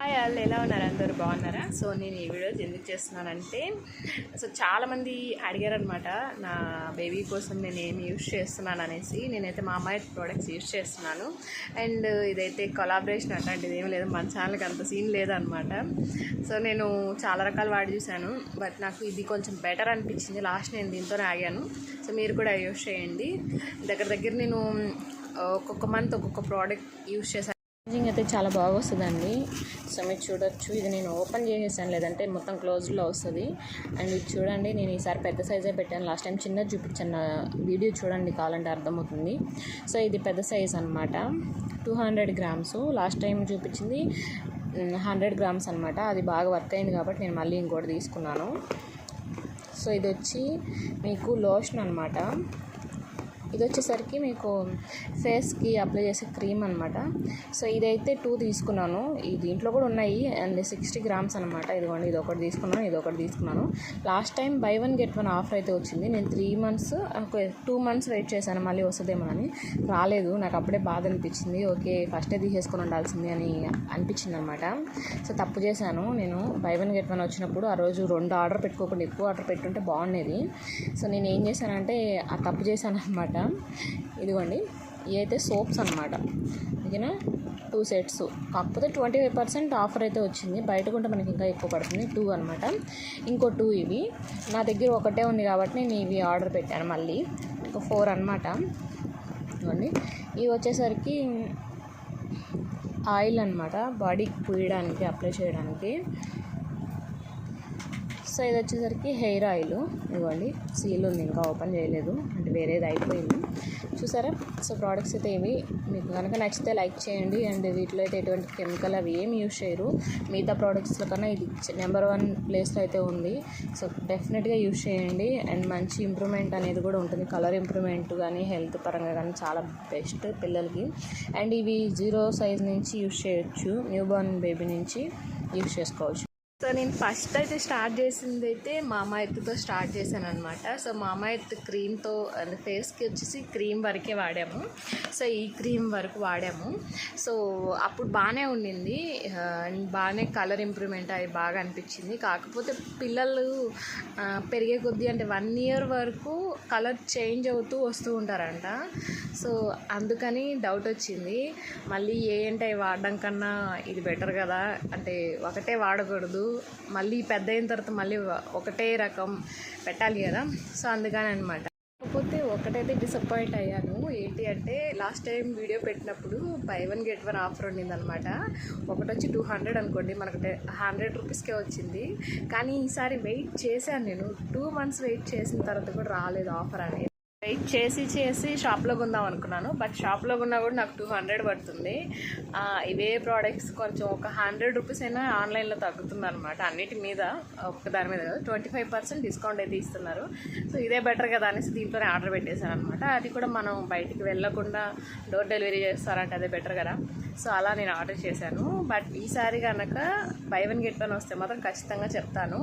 Hi వాళ్ళు ఎలా ఉన్నారు? అందరూ బాగున్నారా? సో నేను ఈ వీడియోస్ ఎందుకు చేస్తున్నానంటే సో చాలామంది అడిగారనమాట నా బేబీ కోసం నేను ఏమి యూజ్ చేస్తున్నాను అనేసి. నేనైతే మా అమ్మాయి ప్రోడక్ట్స్ యూజ్ చేస్తున్నాను. అండ్ ఇదైతే కొలాబరేషన్ అట్లాంటిది ఏం లేదు మన ఛానల్కి అంత సీన్ లేదనమాట. సో నేను చాలా రకాలు వాడి చూశాను బట్ నాకు ఇది కొంచెం బెటర్ అనిపించింది. లాస్ట్ నేను దీంతోనే ఆగాను. సో మీరు కూడా యూస్ చేయండి. దగ్గర దగ్గర నేను ఒక్కొక్క మంత్ ఒక్కొక్క ప్రోడక్ట్ యూస్ చేశాను. ప్యాకేజింగ్ అయితే చాలా బాగా వస్తుందండి సో మీరు చూడొచ్చు. ఇది నేను ఓపెన్ చేసేసాను. లేదంటే మొత్తం క్లోజ్లో వస్తుంది. అండ్ ఇది చూడండి నేను ఈసారి పెద్ద సైజే పెట్టాను. లాస్ట్ టైం చిన్నది చూపించిన వీడియో చూడండి కావాలంటే అర్థమవుతుంది. సో ఇది పెద్ద సైజ్ అనమాట two hundred grams. Last time చూపించింది హండ్రెడ్ గ్రామ్స్ అనమాట అది బాగా వర్క్ అయింది కాబట్టి నేను మళ్ళీ ఇంకోటి తీసుకున్నాను. సో ఇది వచ్చి మీకు లోషన్ అనమాట ఇది వచ్చేసరికి మీకు ఫేస్కి అప్లై చేసే క్రీమ్ అనమాట సో ఇదైతే టూ తీసుకున్నాను. ఈ దీంట్లో కూడా ఉన్నాయి. అండ్ సిక్స్టీ గ్రామ్స్ అనమాట ఇదిగోండి ఇది ఒకటి తీసుకున్నాను ఇది ఒకటి తీసుకున్నాను. Last time buy one get one offer అయితే వచ్చింది. నేను త్రీ మంత్స్ ఒక టూ మంత్స్ వెయిట్ చేశాను. మళ్ళీ వస్తుందేమో అని రాలేదు. నాకు అప్పుడే బాధ అనిపించింది. ఓకే ఫస్టే తీసేసుకొని ఉండాల్సింది అని అనిపించింది అనమాట సో తప్పు చేశాను. నేను బై వన్ గెట్ వన్ వచ్చినప్పుడు ఆ రోజు రెండు ఆర్డర్ పెట్టుకోకుండా ఎక్కువ ఆర్డర్ పెట్టుంటే బాగుండేది. సో నేను ఏం చేశానంటే ఆ తప్పు చేశాను అనమాట ఇదిగోండి ఇవి అయితే సోప్స్ అనమాట ఓకేనా? Two sets. కాకపోతే ట్వంటీ ఫైవ్ పర్సెంట్ ఆఫర్ అయితే వచ్చింది. బయట కొంటే మనకి ఇంకా ఎక్కువ పడుతుంది. టూ అనమాట ఇంకో టూ ఇవి. నా దగ్గర ఒకటే ఉంది కాబట్టి నేను ఇవి ఆర్డర్ పెట్టాను మళ్ళీ. ఒక ఫోర్ అనమాట ఇవ్వండి ఇవి వచ్చేసరికి ఆయిల్ అనమాట బాడీకి పూయడానికి అప్లై చేయడానికి. సో ఇది వచ్చేసరికి హెయిర్ ఆయిల్. ఇవ్వండి. సీల్ ఉంది ఇంకా ఓపెన్ చేయలేదు. అంటే వేరేది అయిపోయింది. చూసారా? సో ప్రోడక్ట్స్ అయితే ఇవి. మీకు కనుక నచ్చితే లైక్ చేయండి. అండ్ వీటిలో అయితే ఎటువంటి కెమికల్ అవి ఏం యూస్ చేయరు. మిగతా ప్రోడక్ట్స్లో కన్నా ఇది నెంబర్ వన్ ప్లేస్లో అయితే ఉంది. సో డెఫినెట్గా యూస్ చేయండి. అండ్ మంచి ఇంప్రూవ్మెంట్ అనేది కూడా ఉంటుంది. కలర్ ఇంప్రూవ్మెంట్ కానీ హెల్త్ పరంగా కానీ చాలా బెస్ట్ పిల్లలకి. అండ్ ఇవి జీరో సైజ్ నుంచి యూస్ చేయొచ్చు. న్యూ బోర్న్ బేబీ నుంచి యూస్ చేసుకోవచ్చు. సో నేను ఫస్ట్ అయితే స్టార్ట్ చేసింది అయితే మామా ఎత్తుతో స్టార్ట్ చేశాను అనమాట సో మామా ఎత్తు క్రీమ్తో ఫేస్కి వచ్చేసి క్రీమ్ వరకే వాడాము. సో ఈ క్రీమ్ వరకు వాడాము. సో అప్పుడు బాగానే ఉండింది. బాగానే కలర్ ఇంప్రూవ్మెంట్ అది బాగా అనిపించింది. కాకపోతే పిల్లలు పెరిగే కొద్దీ అంటే వన్ ఇయర్ వరకు కలర్ చేంజ్ అవుతూ వస్తూ ఉంటారంట. సో అందుకని డౌట్ వచ్చింది. మళ్ళీ ఏంటి అవి వాడడం కన్నా ఇది బెటర్ కదా. అంటే ఒకటే వాడకూడదు. మళ్ళీ పెద్ద అయిన తర్వాత మళ్ళీ ఒకటే రకం పెట్టాలి కదా. సో అందుకని అనమాట కాకపోతే ఒకటైతే డిసప్పాయింట్ అయ్యాను. ఏంటి అంటే లాస్ట్ టైం వీడియో పెట్టినప్పుడు buy one get one offer ఉండిందనమాట ఒకటి వచ్చి టూ హండ్రెడ్ అనుకోండి మనకు హండ్రెడ్ రూపీస్కే వచ్చింది. కానీ ఈసారి వెయిట్ చేశాను నేను. టూ మంత్స్ వెయిట్ చేసిన తర్వాత కూడా రాలేదు ఆఫర్ అనేది. వెయిట్ చేసి చేసి షాప్లో కొందాం అనుకున్నాను. బట్ షాప్లో కొన్నా కూడా నాకు టూ హండ్రెడ్ పడుతుంది. ఇవే ప్రోడక్ట్స్ కొంచెం ఒక హండ్రెడ్ రూపీస్ అయినా ఆన్లైన్లో తగ్గుతుంది అనమాట అన్నిటి మీద ఒక దాని మీద ట్వంటీ ఫైవ్ పర్సెంట్ డిస్కౌంట్ అయితే ఇస్తున్నారు. సో ఇదే బెటర్ కదా అనేసి దీంట్లోనే ఆర్డర్ పెట్టేశాను అనమాట అది కూడా మనం బయటికి వెళ్ళకుండా డోర్ డెలివరీ చేస్తారంటే అదే బెటర్ కదా. సో అలా నేను ఆర్డర్ చేశాను. బట్ ఈసారి కనుక బై వన్ గెట్ వన్ వస్తే మాత్రం ఖచ్చితంగా చెప్తాను.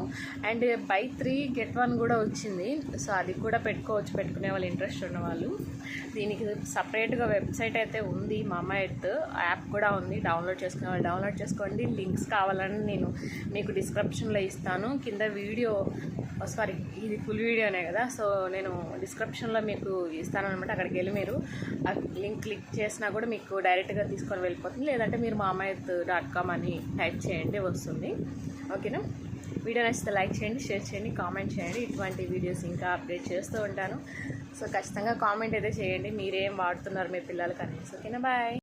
And buy three get one కూడా వచ్చింది. సో అది కూడా పెట్టుకోవచ్చు పెట్టుకునే వాళ్ళు ఇంట్రెస్ట్ ఉన్నవాళ్ళు. దీనికి సపరేట్గా వెబ్సైట్ అయితే ఉంది మామా ఎర్త్ యాప్ కూడా ఉంది డౌన్లోడ్ చేసుకునే వాళ్ళు డౌన్లోడ్ చేసుకోండి. లింక్స్ కావాలని నేను మీకు డిస్క్రిప్షన్లో ఇస్తాను. కింద వీడియో సారీ ఇది ఫుల్ వీడియోనే కదా సో నేను డిస్క్రిప్షన్లో మీకు ఇస్తాను అనమాట అక్కడికి వెళ్ళి మీరు ఆ లింక్ క్లిక్ చేసినా కూడా మీకు డైరెక్ట్గా తీసుకొని వెళ్ళిపోతుంది. లేదంటే మీరు మామాయత్ డాట్ కామ్ అని టైప్ చేయండి వస్తుంది. ఓకేనా? వీడియో నచ్చితే లైక్ చేయండి షేర్ చేయండి కామెంట్ చేయండి. ఇటువంటి వీడియోస్ ఇంకా అప్డేట్ చేస్తూ ఉంటాను. సో ఖచ్చితంగా కామెంట్ అయితే చేయండి. మీరేం వాడుతున్నారు మీ పిల్లలకి అనేసి ఓకేనా? బాయ్.